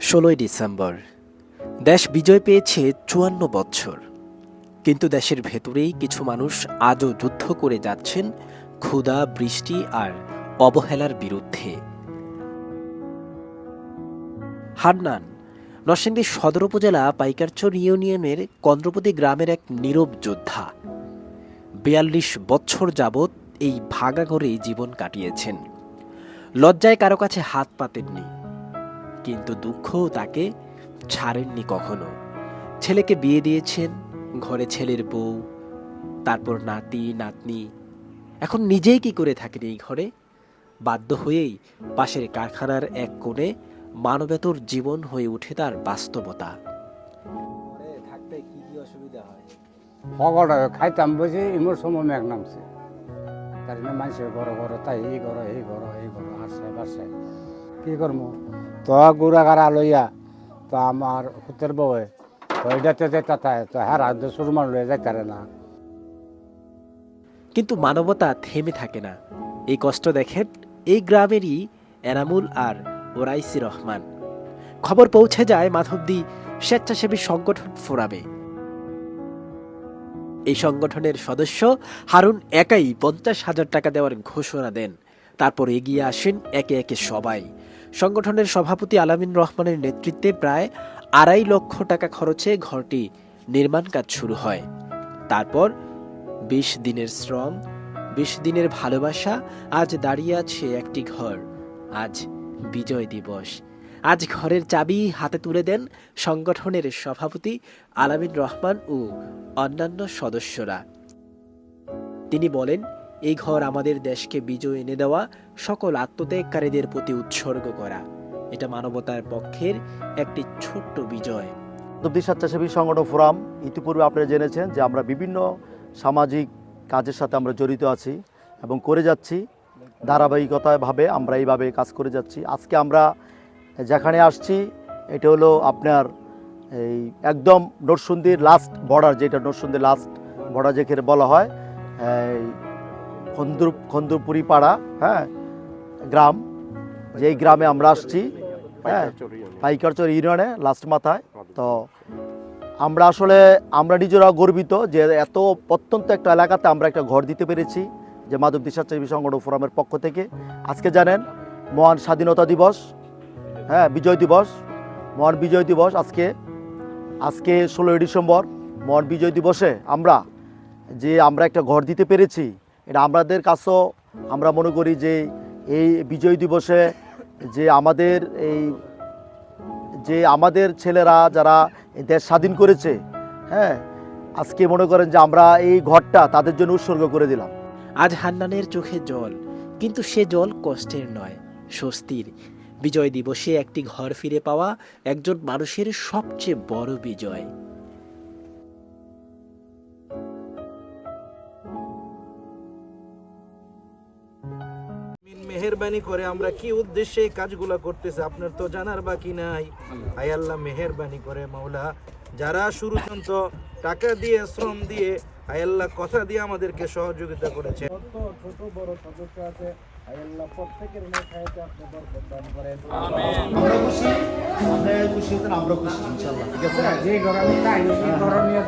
ষোলোই ডিসেম্বর, দেশ বিজয় পেয়েছে চুয়ান্ন বছর কিন্তু দেশের ভেতরেই কিছু মানুষ আজও যুদ্ধ করে যাচ্ছেন ক্ষুধা, বৃষ্টি আর অবহেলার বিরুদ্ধে। হান্নান নরসিংদী সদর উপজেলা পাইকারচর ইউনিয়নের কন্দ্রপতি গ্রামের এক নীরব যোদ্ধা। বিয়াল্লিশ বছর যাবৎ এই ভাগা ঘরেই জীবন কাটিয়েছেন। লজ্জায় কারও কাছে হাত পাতেননি। কিন্তু দুঃখও তাকে ছাড়েননি কখনো। ছেলেকে বিয়ে দিয়েছেন ঘরে ছেলের বউ তারপর নাতি নাতনি। এখন নিজেই কি করে থাকেন এই ঘরে? বাধ্য হয়েই পাশের কারখানার এক কোণে মানবেতর জীবন হয়ে ওঠে তার বাস্তবতা। থাকতে কি কি অসুবিধা হয়? হগড় খাইতাম বুঝি ইমোর সময় মেঘ নামছে। তার জন্য মানুষের ঘর ঘর তাই এই ঘর এই ঘর এই ঘর আসে বাসে কি করব তো গুড়া গাড়া লইয়া, তো আমার হুতের বউয়ে, তো এটাতে যেতে তাই তো হ্যাঁ রাত সুরমান লইয়া যাইতারে না। কিন্তু মানবতা থেমে থাকে না। এই কষ্ট দেখেন এই গ্রামেরই এনামুল আর ওরাইসি রহমান। খবর পৌঁছে যায় মাধবদী স্বেচ্ছাসেবী সংগঠন ফোরামে। এই সংগঠনের সদস্য হারুন একাই পঞ্চাশ হাজার টাকা দেওয়ার ঘোষণা দেন। তারপর এগিয়ে আসেন একে একে সবাই। সংগঠনের সভাপতি আলামিন রহমানের নেতৃত্বে প্রায় আড়াই লক্ষ টাকা খরচে ঘরটি নির্মাণ কাজ শুরু হয়। তারপর বিশ দিনের শ্রম, বিশ দিনের ভালোবাসা, আজ দাঁড়িয়ে আছে একটি ঘর, আজ বিজয় দিবস। আজ ঘরের চাবি হাতে তুলে দেন সংগঠনের সভাপতি আলামিন রহমান ও অন্যান্য সদস্যরা। তিনি বলেন এই ঘর আমাদের দেশকে বিজয় এনে দেওয়া, সকল আত্মত্যাগকারীদের প্রতি উৎসর্গ করা। এটা মানবতার পক্ষের একটি ছোট্ট বিজয়। মাধবদী স্বেচ্ছাসেবী সংগঠন ফোরাম ইতিপূর্বে আপনারা জেনেছেন যে আমরা বিভিন্ন সামাজিক কাজের সাথে আমরা জড়িত আছি এবং করে যাচ্ছি। ধারাবাহিকতাভাবে আমরা এইভাবে কাজ করে যাচ্ছি। আজকে আমরা যেখানে আসছি, এটা হলো আপনার এই একদম নরসুন্দির লাস্ট বর্ডার যেটা নরসুন্দির লাস্ট বর্ডার যেখানে বলা হয় খন্দুর খন্দুরপুরি পাড়া হ্যাঁ গ্রাম। যেই গ্রামে আমরা আসছি হ্যাঁ পাইকারচর ইউনিয়নে লাস্ট মাথায়। তো আমরা আসলে, আমরা নিজেরা গর্বিত যে এত প্রত্যন্ত একটা এলাকাতে আমরা একটা ঘর দিতে পেরেছি, যে মাধব দিশাচারী সংগঠন ফোরামের পক্ষ থেকে। আজকে জানেন, মহান স্বাধীনতা দিবস হ্যাঁ বিজয় দিবস, মহান বিজয় দিবস আজকে আজকে ষোলোই ডিসেম্বর, মহান বিজয় দিবসে আমরা, যে আমরা একটা ঘর দিতে পেরেছি এটা আমাদের কাছেও আমরা মনে করি যে এই বিজয় দিবসে যে আমাদের এই যে আমাদের ছেলেরা যারা দেশ স্বাধীন করেছে হ্যাঁ আজকে মনে করেন যে আমরা এই ঘরটা তাদের জন্য উৎসর্গ করে দিলাম। আজ হান্নানের চোখে জল, কিন্তু সে জল কষ্টের নয়, স্বস্তির। বিজয় দিবসে একটি ঘর ফিরে পাওয়া একজন মানুষের সবচেয়ে বড় বিজয়। মেহেরবানি করে আমরা কি উদ্দেশ্যে এই কাজগুলো করতেছি আপনার তো জানার বাকি নাই। আয় আল্লাহ মেহেরবানি করে মাওলা। যারা শুরু পর্যন্ত টাকা দিয়ে শ্রম দিয়ে আয় আল্লাহ কথা দিয়ে আমাদেরকে সহযোগিতা করেছে। ছোট বড় সদস্য আছে আয় প্রত্যেকের মাথায় আপনি বরকত দান করেন। আমরা খুশি? আমরা খুশি আমরা খুশি ইনশাল্লাহ ঠিক আছে? যে ঘর আমি চাই সেই ঘর নিয়ে